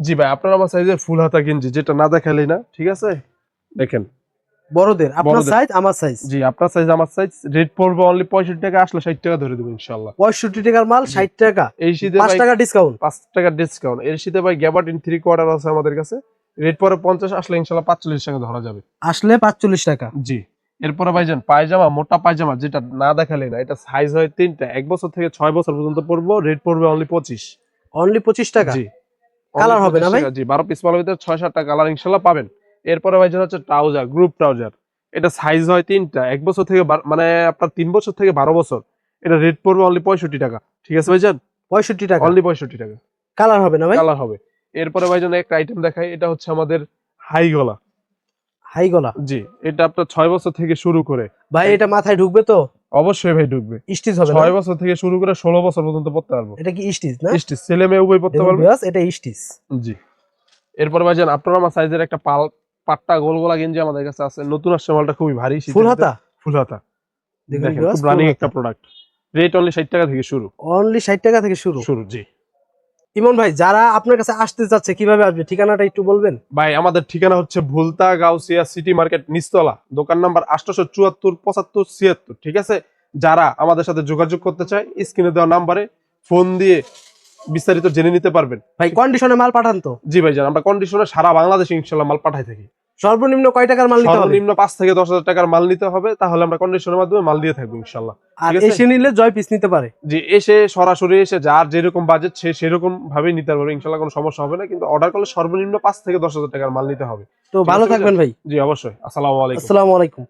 জি ভাই আপনার আমার সাইজের ফুল হাতা গেঞ্জি যেটা না দেখালেই না ঠিক আছে? দেখেন। বড়দের আপনার সাইজ আমার সাইজ জি আপনার সাইজ আমার সাইজ রেট পড়বে অনলি পঁয়ষট্টি টাকা আসলে ষাট টাকা ধরে দেবো ইনশাল্লাহ পঁয়ষট্টি টাকার মাল ষাট টাকা। এই শীতে পাঁচ ভাই টাকা ডিসকাউন্ট পাঁচ টাকা ডিসকাউন্ট এর শীতে ভাই গ্যাবার্টিন থ্রি কোয়ার্টার আছে আমাদের কাছে। রেট পরে পঞ্চাশ আসলে ইনশাল্লাহ পাঁচচল্লিশ টাকা ধরা যাবে। আসলে পাঁচচল্লিশ টাকা। জি। এরপরে ভাইজান পায়জামা মোটা পায়জামা যেটা না দেখালে না এটা সাইজ হয় তিনটা। এক বছর থেকে ছয় বছর পর্যন্ত পড়ব রেট পড়বে অনলি পঁচিশ। অনলি পঁচিশ টাকা। জি। Only হবে না ভাই? জি বারো পিস মালের ভিতরে ছয় সাতটা কালার ইনশাল্লাহ পাবেন। এরপরে ভাইজান হচ্ছে ট্রাউজার গ্রুপ ট্রাউজার এটা সাইজ হয় তিনটা এক বছর থেকে মানে আপনার তিন বছর থেকে বারো বছর। এটা রেট পড়বে অনলি পঁয়ষট্টি টাকা। ঠিক আছে ভাইজান? পঁয়ষট্টি টাকা। অনলি পঁয়ষট্টি টাকা। কালার হবে না ভাই? কালার হবে। এরপরে ভাইজান একটা আইটেম দেখাই এটা হচ্ছে আমাদের হাই গলা। হাই গলা? জি এটা আপনার ছয় বছর থেকে শুরু করে। ভাই এটা মাথায় ঢুকবে তো? অবশ্যই ভাই ঢুকবে। স্টিচ হবে না? ছয় বছর থেকে শুরু করে ষোলো বছর পর্যন্ত পড়তে পারব। এটা কি স্টিচ না? স্টিচ ছেলে মেয়ে উভয় পড়তে পারবে। এটা স্টিচ। জি। এরপর ভাইজান আপনার আমার সাইজের একটা পাল পাট্টা গোল গোলা গেঞ্জি আমাদের কাছে আছে। নতুন আসছে মালটা খুবই ভারী ফুল হাতা? ফুল হাতা। দেখেন খুব রানিং একটা প্রোডাক্ট রেট অনলি ষাট টাকা থেকে শুরু। অনলি ষাট টাকা থেকে শুরু? শুরু জি। ইমন ভাই যারা আপনার কাছে আসতে চাচ্ছে কীভাবে আসবে? ঠিকানাটা একটু বলবেন? ভাই আমাদের ঠিকানা হচ্ছে ভুলতা গাউসিয়া সিটি মার্কেট নিস্তলা দোকান নাম্বার আটশোশো চুয়াত্তর পঁচাত্তর ছিয়াত্তর ঠিক আছে? যারা আমাদের সাথে যোগাযোগ করতে চায় স্ক্রিনে দেওয়া নাম্বারে ফোন দিয়ে বিস্তারিত জেনে নিতে পারবেন। ভাই কন্ডিশনে মাল পাঠান তো। জি ভাই আমরা কন্ডিশনে সারা বাংলাদেশে ইনশাল্লাহ মাল পাঠাই থাকি। সর্বনিম্ন কয় টাকার মাল নিতে হবে? সর্বনিম্ন পাঁচ থেকে দশ হাজার টাকার মাল নিতে হবে তাহলে আমরা কন্ডিশনের মাধ্যমে মাল দিয়ে থাকব ইনশাল্লাহ। আর এসে নিলে জয় পিস নিতে পারে। যে এসে সরাসরি এসে যার যেরকম বাজেট সে সেরকম ভাবেই নিতে পারবে ইনশাল্লাহ কোনো সমস্যা হবে না কিন্তু অর্ডার করলে সর্বনিম্ন পাঁচ থেকে দশ হাজার টাকার মাল নিতে হবে। তো ভালো থাকবেন ভাই। জি অবশ্যই। আসসালামু আলাইকুম। আসসালামু আলাইকুম।